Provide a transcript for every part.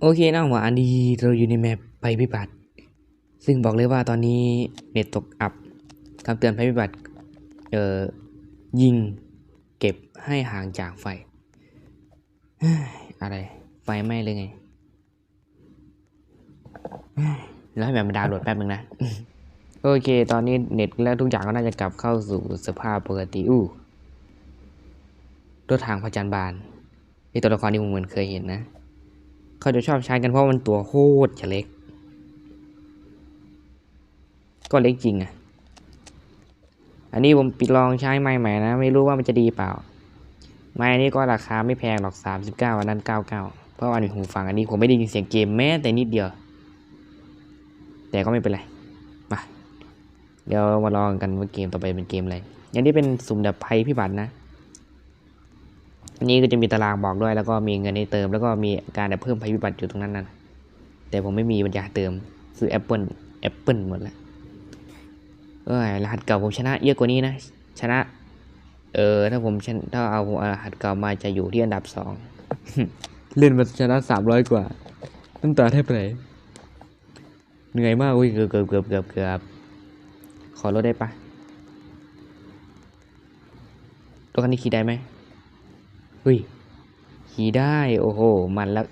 โอเคนะหวาอันนี้เราอยู่ในแมปภัยพิบัติ ซึ่งบอกเลยว่าตอนนี้เน็ตตกอับคำเตือนภัยพิบัติ เอ่อ ยิงเก็บให้ห่างจากไฟ อะไร ไฟไหม้เลยไง แล้วให้แบบมันดาวน์โหลดแป๊บนึงนะ โอเค ตอนนี้เน็ตและทุกอย่างก็น่าจะกลับเข้าสู่สภาพปกติ อู้รถทางพระจันทร์บานไอตัวละครที่ผมเหมือนเคยเห็นนะ เขาจะชอบใช้กันเพราะมันตัวโคตรจะเล็ก ก็เล็กจริงอะ อันนี้ผมปิดลองใช้ไม้ใหม่นะ ไม่รู้ว่ามันจะดีเปล่า ไม้นี้ก็ราคาไม่แพงหรอก 39อันนั้น 99 เพราะว่าในหูฟังอันนี้ผมไม่ได้ยินเสียงเกมแม้แต่นิดเดียว แต่ก็ไม่เป็นไร มา เดี๋ยวมาลองกันว่าเกมต่อไปเป็นเกมอะไรอย่างนี้เป็นสุ่มดับภัยพิบัตินะ อันนี้ก็จะมีตารางบอกด้วย แล้วก็มีเงินให้เติม แล้วก็มีการเพิ่มภัยพิบัติอยู่ตรงนั้นน่ะแต่ผมไม่มีปัญญาเติมซื้อ Apple Apple หมดแล้วเอ้ยรหัสเก่าผมชนะเยอะกว่านี้นะ ชนะ เออถ้าผมถ้าเอาผมรหัสเก่ามาจะอยู่ที่อันดับสองเล่นมาชนะสามร้อยกว่าน้ำตาแทบไหลเหนื่อยมากอุ้ยเกือบเกือบเกือบเกือบเกือบขอรถได้ปะรถคันนี้ขี่ได้ไหม ฮ้ยขี่ได้ โอ้โห มันแล้ว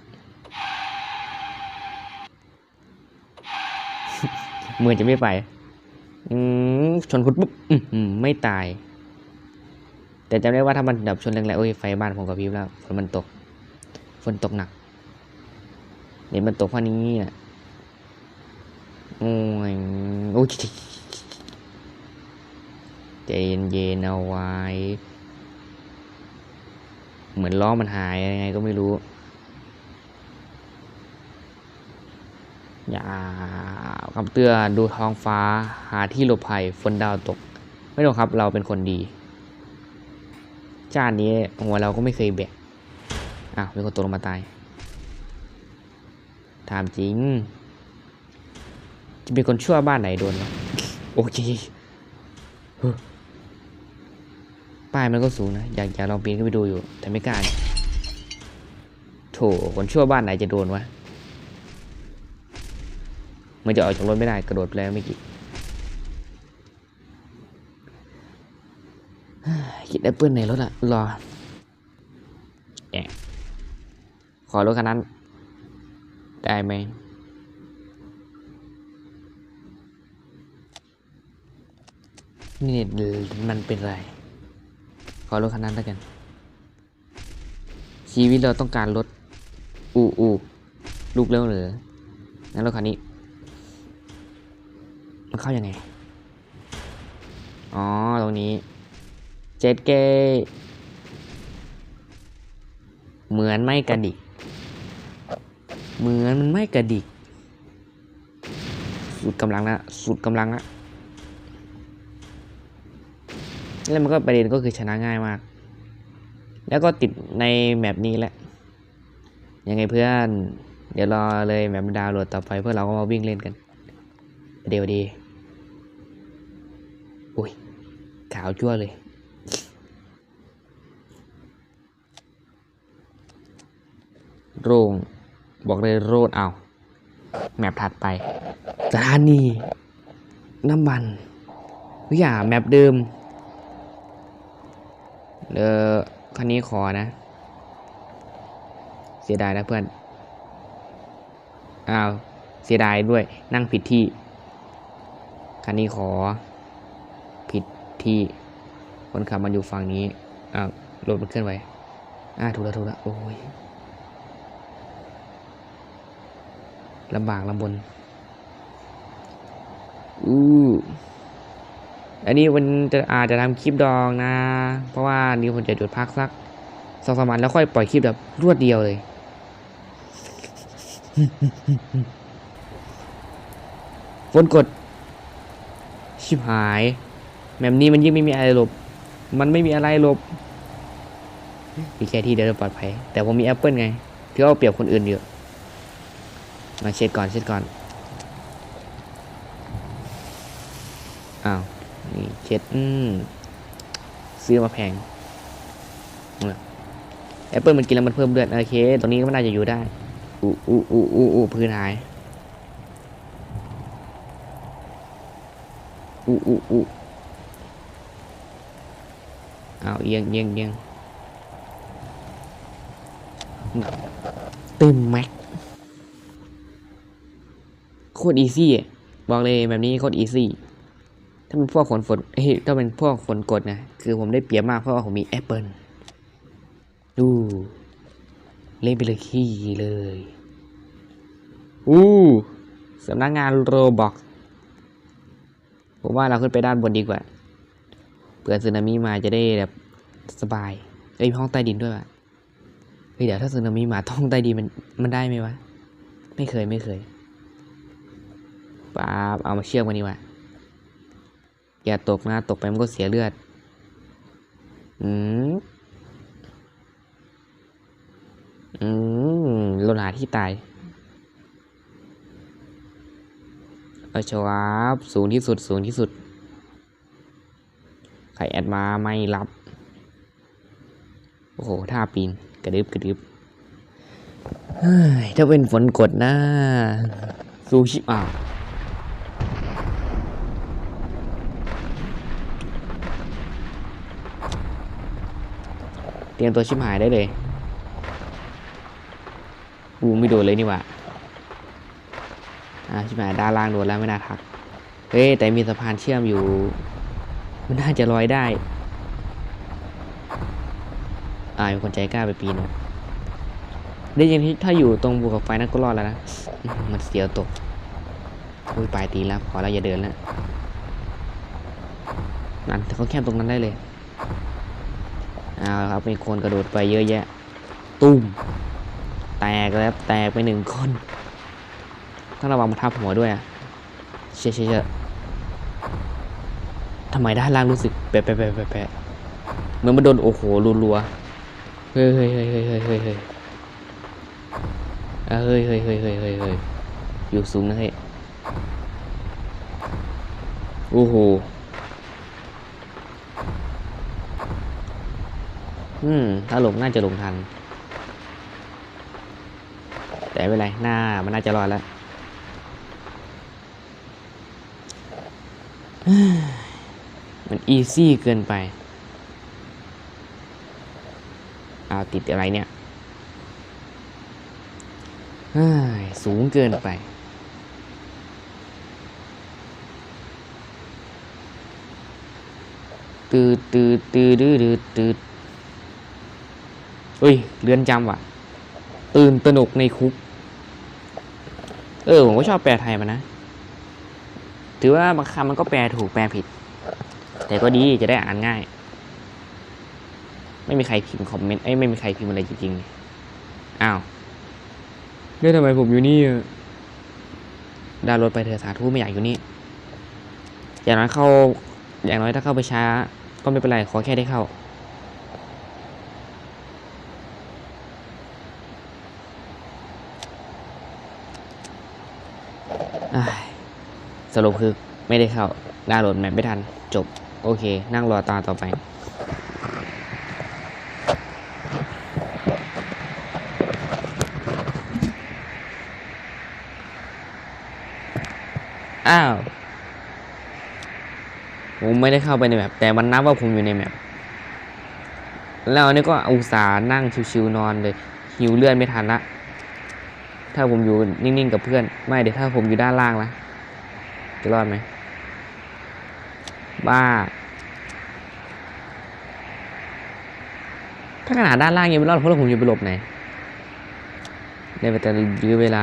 เหมือนจะไม่ไป อืมชนคุณปุ๊บอื้อหือไม่ตาย แต่จำได้ว่าถ้ามันดับชนแรงๆโอ้ย ไฟบ้านผมกับพิบแล้ว ฝนมันตก ฝนตกหนัก เดี๋ยวมันตกพรานี้อะโอ้ย โอ้ยใจเย็นๆเอาไว้ เหมือนล้อมันหายยังไงก็ไม่รู้ อย่าคำเตือนดูท้องฟ้าหาที่หลบภัยฝนดาวตก ไม่ต้องครับ เราเป็นคนดี ชาตินี้หัวเราก็ไม่เคยแบกอ้าวมีคนตกลงมาตาย ถามจริง จะเป็นคนชั่วบ้านไหนโดนโอเค ป้ายมันก็สูงนะ อยากอยากลองปีนขึ้นไปดูอยู่ แต่ไม่กล้าโถคนชั่วบ้านไหนจะโดนวะมันจะออกจากรถไม่ได้กระโดดไปแล้วไม่กี่คิดแอปเปิลในรถอะรอแอะขอรถคันนั้น ได้ไหมนี่มันเป็นไร รถคันนั้นแล้วกัน ชีวิตเราต้องการรถอูอูลูกเร็วเหรืองั้นรถคันนี้ มันเข้ายัางไง อ๋อ ตรงนี้เจ็ดเกเหมือนไม่กระดิก เหมือนมันไม่กระดิก สุดกำลังนะสุดกำลังนะ แล้วมันก็ประเด็นก็คือชนะง่ายมาก แล้วก็ติดในแมปนี้แหละ ยังไงเพื่อน เดี๋ยวรอเลยแมปดาวโหลดต่อไปเพื่อเราก็มาวิ่งเล่นกัน เดี๋ยวดีอุ้ยขาวจั่วเลยโรงบอกเลยโรดเอาแมปถัดไปสถานีน้ำมันวิอย่าแมปเดิม เออคันนี้ขอนะ เสียดายนะเพื่อน อ้าว เสียดายด้วย นั่งผิดที่ คันนี้ขอ ผิดที่ คนขับมันอยู่ฝั่งนี้ อ้าวรถมันเคลื่อนไหวอ่าถูกแล้วถูกแล้วโอ้ยลำบากลำบนอู้ อันนี้วันจะอาจจะทำคลิปดองนะ เพราะว่านี่ผมจะหยุดพักสักสองสามวันแล้วค่อยปล่อยคลิปแบบรวดเดียวเลยฝนกด ชิบหายแบบนี้มันยิ่งไม่มีอะไรหลบ มันไม่มีอะไรหลบ มีแค่ที่เดินปลอดภัย แต่ผมมีแอปเปิลไงที่เอาเปรียบคนอื่นเยอะมาเช็ดก่อนเช็ดก่อน อ้าว นี่เช็ดซื้อมาแพงแอปเปิลมันกินแล้วมันเพิ่มเลือดโอเคตรงนี้ก็น่าจะอยู่ได้อู้อู้อู้อู้อู้พื้นหายอู้อู้อู้เอาเอียงเอียงเอียงเต็มแม็กโคตรอีซี่บอกเลยแบบนี้โคตรอีซี่ ถ้าเป็นพวกขนฝนเฮ้ยถ้าเป็นพวกขนกดนะคือผมได้เปรียบมากเพราะว่าผมมีแอปเปิลดูเล่นไปเลยขี้เลยอู้สำนักงานโรบอกผมว่าเราขึ้นไปด้านบนดีกว่าเผื่อสึนามิมาจะได้แบบสบายเอ้ยห้องใต้ดินด้วยว่ะเฮ้ยเดี๋ยวถ้าสึนามิมาท้องใต้ดินมันมันได้ไหมวะ ไม่เคยไม่เคยป๊าบเอามาเชื่อมกันดีกว่า อย่าตกนะตกไปมันก็เสียเลือด อืม อืมเราหาที่ตายเอาชวาบสูงที่สุดสูงที่สุด ใครแอดมาไม่รับ โอ้โห ท่าปีน กระดึบกระดึบถ้าเป็นฝนกดนะ ซูชิอ่าวเต รียมตัวชิบหายได้เลยกูไม่โดนเลยนี่หว่าอ่าชิบหายด้านล่างโดนแล้วไม่น่าทัก เฮ้ยแต่มีสะพานเชื่อมอยู่ มันน่าจะลอยได้ อ่ามีคนใจกล้าไปปีนะได้ยินที่ถ้าอยู่ตรงภูเขาไฟนั่นก็รอดแล้วนะ มันเสียวตกอุ้ยปลายตีแล้วขอแล้วอย่าเดินแล้วนั่นเขาแคบตรงนั้นได้เลย เอาละครับมีคนกระโดดไปเยอะแยะ ตุ้ม แตกแล้วแตกไปหนึ่งคนต้องระวังมาทับหัวด้วยอะเชี่ยเชี่ยเชี่ยทำไมด้านล่างรู้สึกแปะแปะแปะแปะแปะเหมือนมันโดนโอ้โหรัวๆเฮ้ยเฮ้ยเฮ้ยเฮ้ยเฮ้ยเฮ้ยเฮ้ยเฮ้ยเฮ้ยเฮ้ยเฮ้ยเฮ้ยเฮ้ยอยู่สูงนะเฮ้ยโอ้โห อืม ถ้าลงน่าจะลงทัน แต่ไม่เป็นไร หน้ามันน่าจะรอดแล้วมันอีซี่เกินไปเอาติดอะไรเนี่ยเฮ้ยสูงเกินไป ตืดตืดตืดตืดตืด ตืดเฮ้ยเรือนจำว่ะ ตื่นตระหนกในคุก เออผมก็ชอบแปลไทยมันนะ ถือว่าบางคำมันก็แปลถูกแปลผิด แต่ก็ดีจะได้อ่านง่าย ไม่มีใครพิมพ์คอมเมนต์เอ้ยไม่มีใครพิมพ์อะไรจริงๆอ้าวแล้วทำไมผมอยู่นี่อะดาวน์โหลดไปเถอะสาธุไม่อยากอยู่นี่อย่างน้อยเข้า อย่างน้อยถ้าเข้าไปช้า ก็ไม่เป็นไรขอแค่ได้เข้า อ้าย สรุปคือไม่ได้เข้าดาวน์โหลดแมปไม่ทัน จบ โอเค นั่งรอตาต่อไปอ้าว ผมไม่ได้เข้าไปในแมปแต่มันนับว่าผมอยู่ในแมปแล้วอันนี้ก็อุตส่าห์นั่งชิวๆนอนเลย หิวเลื่อนไม่ทันละ ถ้าผมอยู่นิ่งๆกับเพื่อน ไม่เดี๋ยวถ้าผมอยู่ด้านล่างละ จะรอดไหมบ้า ถ้าขนาดด้านล่างยังไม่รอดเพราะเราผมอยู่ไปหลบไหนได้ไปแต่ยื้อเวลา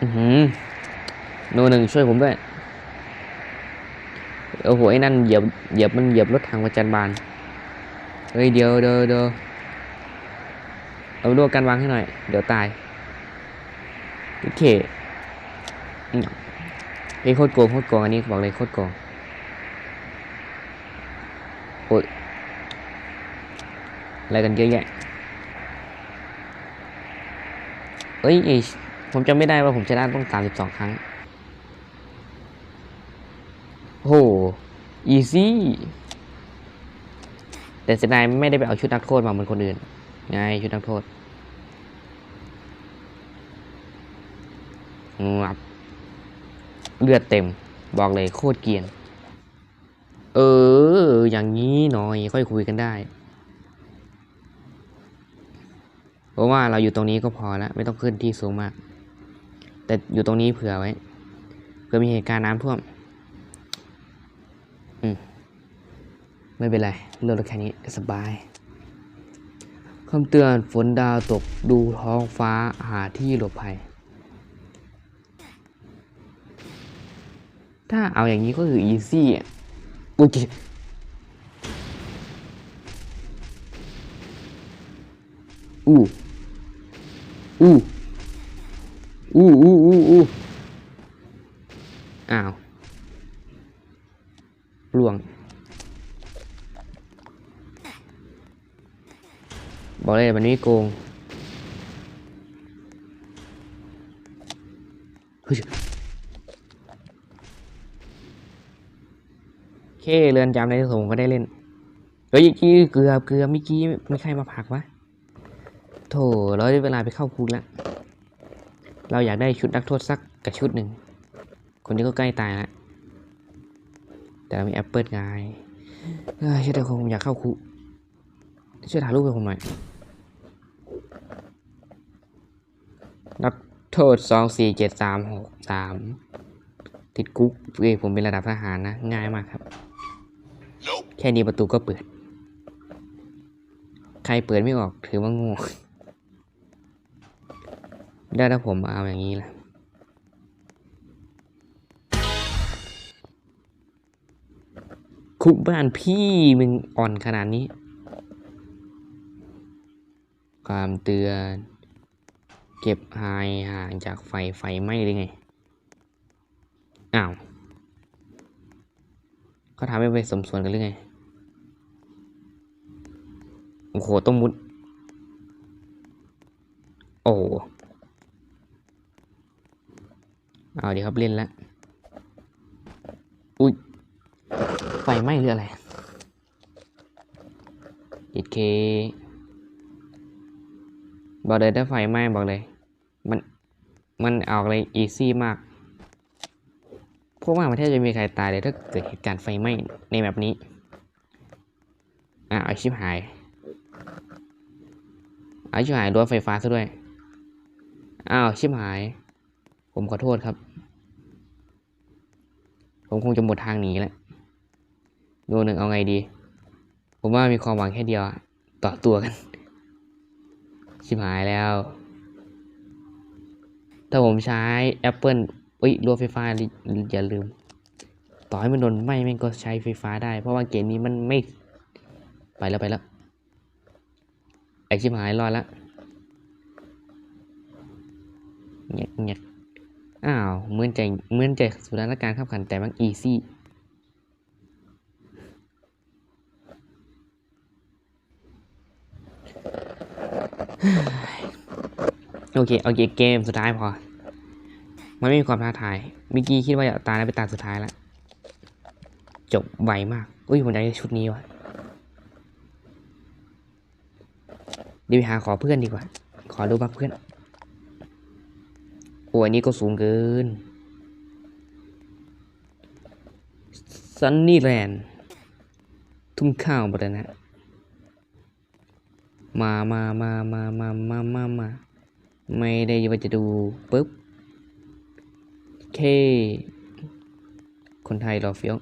อือหือโนหนึ่งช่วยผมด้วยโอ้โหไอ้นั่นเหยียบเหยียบมันเหยียบรถถังประจันบานเฮ้ยเดี๋ยวเดี๋ยวเดี๋ยว เอาลวกกันวางให้หน่อย เดี๋ยวตาย โอเคอืมเฮ้ยโคตรโกงโคตรโกงอันนี้บอกเลยโคตรโกงโอ้ยอะไรกันเยอะแยะเอ้ยไอผมจำไม่ได้ว่าผมชนะต้องสามสิบสองครั้ง โห อีซี่ แต่แต่เสียดายไม่ได้ไปเอาชุดนักโทษมาเหมือนคนอื่น ไงชุดนักโทษงับเลือดเต็ม บอกเลยโคตรเกรียน เออ อย่างนี้หน่อยค่อยคุยกันได้ เพราะว่าเราอยู่ตรงนี้ก็พอแล้ว ไม่ต้องขึ้นที่สูงมาก แต่อยู่ตรงนี้เผื่อไว้ เผื่อมีเหตุการณ์น้ำท่วม อืม ไม่เป็นไรเรืองรถแค่นี้สบาย คำเตือนฝนดาวตกดูท้องฟ้าหาที่หลบภัย ถ้าเอาอย่างนี้ก็คือ easy อะโอเคอู้อู้อู้อู้อู้อู้อ้าวล่วง บอกเลยมันไม่โกงเฮ้ยเคเรือนจำในที่สมก็ได้เล่นเฮ้ยเมื่อกี้เกือบเกือบเมื่อกี้มีใครมาผักวะโถเราได้เวลาไปเข้าคุกแล้วเราอยากได้ชุดนักโทษสักกับชุดหนึ่ง คนนี้ก็ใกล้ตายแล้วแต่เรามีแอปเปิลไงเอ้ยเชื่อแต่คงอยากเข้าคุกช่วยถ่ายรูปให้ผมหน่อย นัก โทษสองสี่เจ็ดสามหกสามติดคุกเอ้ยผมเป็นระดับทหารนะ ง่ายมากครับ แค่นี้ประตูก็เปิด ใครเปิดไม่ออกถือว่าโง่ได้ถ้าผมเอาอย่างนี้ล่ะคุกบ้านพี่มึงอ่อนขนาดนี้ ความเตือน เก็บหายห่างจากไฟไฟไหม้หรือไง อ้าวเขาทำให้ไปสมส่วนกันหรือไง โอ้โห ต้องมุด โอ้เอาดีครับเล่นแล้วอุ้ย ไฟไหม้หรืออะไรอีเคบอกเลยถ้าไฟไหม้บอกเลย มัน มันออกเลยอีซี่มากพราะว่ามันแทบจะมีใครตายเลยถ้าเกิดเหตุการณ์ไฟไหม้ในแบบนี้ อะเอชิบหายเอชิบหายรั้วไฟฟ้าซะด้วย อ้าวชิบหาย ผมขอโทษครับ ผมคงจะหมดทางหนีแล้วดูหนึ่งเอาไงดี ผมว่ามีความหวังแค่เดียวอะต่อตัวกัน ชิบหายแล้ว ถ้าผมใช้ Apple เอ้ยรัวไฟฟ้าอย่าลืม ต่อให้มันโดนไหม้แม่งก็ใช้ไฟฟ้าได้ เพราะว่าเกมนี้มันไม่ ไปแล้วไปแล้ว ไอชิบหายรอดล้วเงียบเงียบอ้าวเหมือนใจเหมือนใจสถานการขับขันแต่มันอีซี่ โอเคโอเคเกมสุดท้ายพอ มันไม่มีความท้าทายมื่อกี้คิดว่าจะตายแล้วไปตาสุดท้ายแล้วจบไวมากอุ้ยผมได้ชุดนี้ว่ะเดี๋ยวไปหาขอเพื่อนดีกว่า ขอดูบักเพื่อนโอ้อันนี้ก็สูงเกินซันนี่แลนด์ทุ่งข้าวบดนะ มามามามามามามามา ไม่ได้ว่าจะดูปุ๊บเค คนไทยรอเฟี้ยว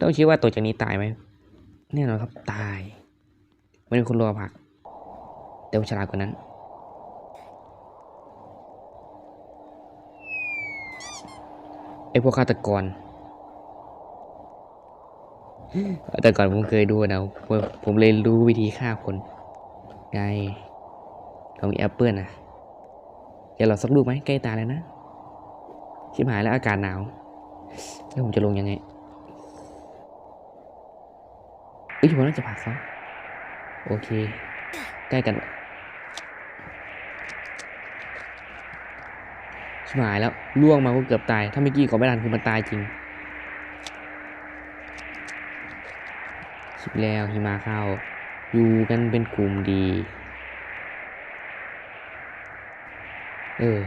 ต้องคิดว่าตัวจากนี้ตายไหมแน่นอนครับตายไม่เป็นคนรอผักแต่ผมฉลาดกว่านั้น ไอพวกฆาตกรแต่ก่อนผมเคยดูนะผมผมเลยรู้วิธีฆ่าคนไง เรามีแอปเปิลนะอย่าหลอดสักลูกไหมใกล้ตายแล้วนะ ชิบหายแล้วอากาศหนาว แล้วผมจะลงยังไงเอ้ยผมน่าจะผลักเขาโอเค ใกล้กัน ชิบหายแล้วล่วงมาก็เกือบตาย ถ้าเมื่อกี้ก็ไม่ทันคือมันตายจริงชิบแล้วหิมะเข้า อยู่กันเป็นกลุ่มดี เออ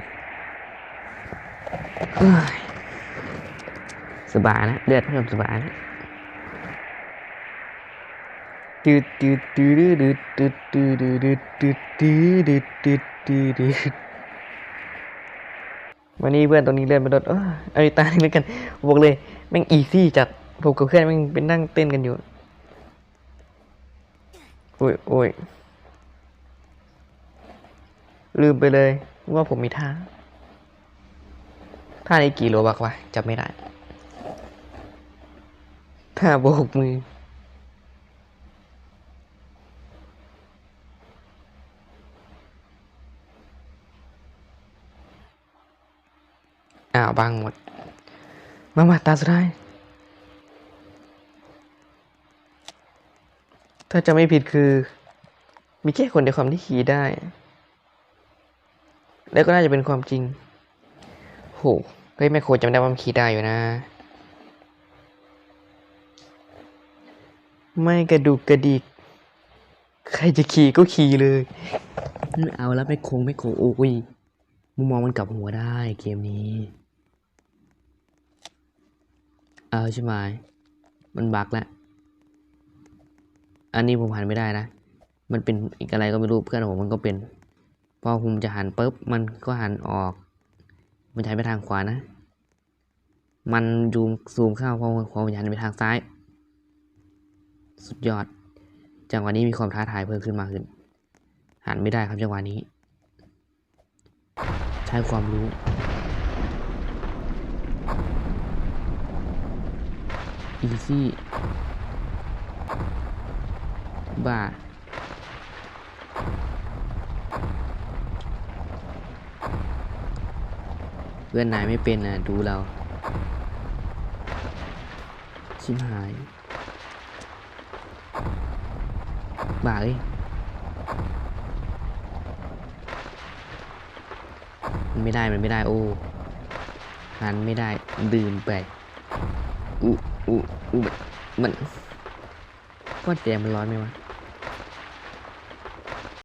สบายนะเลือดเพิ่มสบายนะตืดตืดตืดตืดตืดตืดตืดตืดตืดตืดตืดตืดวันนี้เพื่อนตรงนี้เลื่อนไปรถเออเออตาหนึ่งแล้วกันบอกเลยแม่งอีซี่จัดผมกับเพื่อนแม่งเป็นนั่งเต้นกันอยู่โอ้ยโอ้ยลืมไปเลย ว่าผมมีท่า ท่าในกี่โลบักวะจำไม่ได้ท่าโบกมือ อ้าวบังหมด มามาตาสุดท้ายถ้าจะไม่ผิดคือ มีแค่คนเดียวความที่ขี่ได้ แล้วก็น่าจะเป็นความจริงโหเฮ้ยแม่โคจำได้ว่ามันขี่ได้อยู่นะ ไม่กระดุกกระดิก ใครจะขี่ก็ขี่เลยไม่เอาแล้วไม่คงไม่โคโอ้ยมุมมองมันกลับหัวได้เกมนี้ เอาใช่ไหมมันบักแล้วอันนี้ผมหันไม่ได้นะ มันเป็นอีกอะไรก็ไม่รู้เพื่อนผมมันก็เป็น พอผมจะหันปุ๊บมันก็หันออก มันจะหันไปทางขวานะ มันยูมซูมเข้าพอพอมันจะหันไปทางซ้าย สุดยอด จังหวะนี้มีความท้าทายเพิ่มขึ้นมาขึ้น หันไม่ได้ครับจังหวะนี้ ใช้ความรู้อีซี่บ้า พื่อนนายไม่เป็นนะดูเรา ชิมหายบ้าเลยมันไม่ได้ มันไม่ได้ โอ้หันไม่ได้ ดื่มไปอู้อู้อู้มัน มันก้อนแดงมันร้อนไหมวะ